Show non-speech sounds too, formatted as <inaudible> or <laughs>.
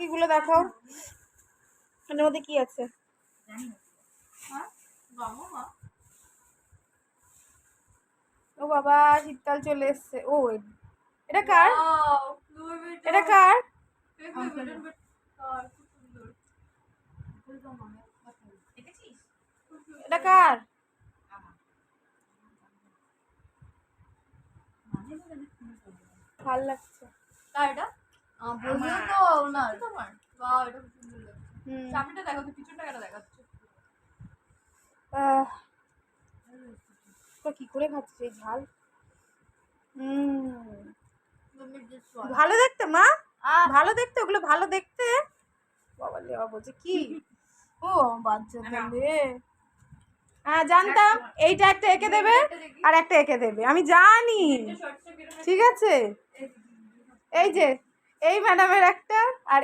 এগুলো দেখাও। এর মধ্যে কি আছে? ও বাবা, শীতকাল চলে এসছে। ও এটা কার? এটা কার? এটা কার? ভালো লাগছে। হুম আহ, তো কি করে খাচ্ছিস এই ঝাল? হুম। ভালো দেখতে মা? ভালো দেখতে ওগুলো ভালো দেখতে? বাবা লেওয়া বলছে কি? <laughs> ও বাচ্চা রে হ্যাঁ জানতাম এইটা একটা এঁকে দেবে আর একটা এঁকে দেবে। আমি জানি। ঠিক আছে? এই যে এই ম্যাডামের একটা আর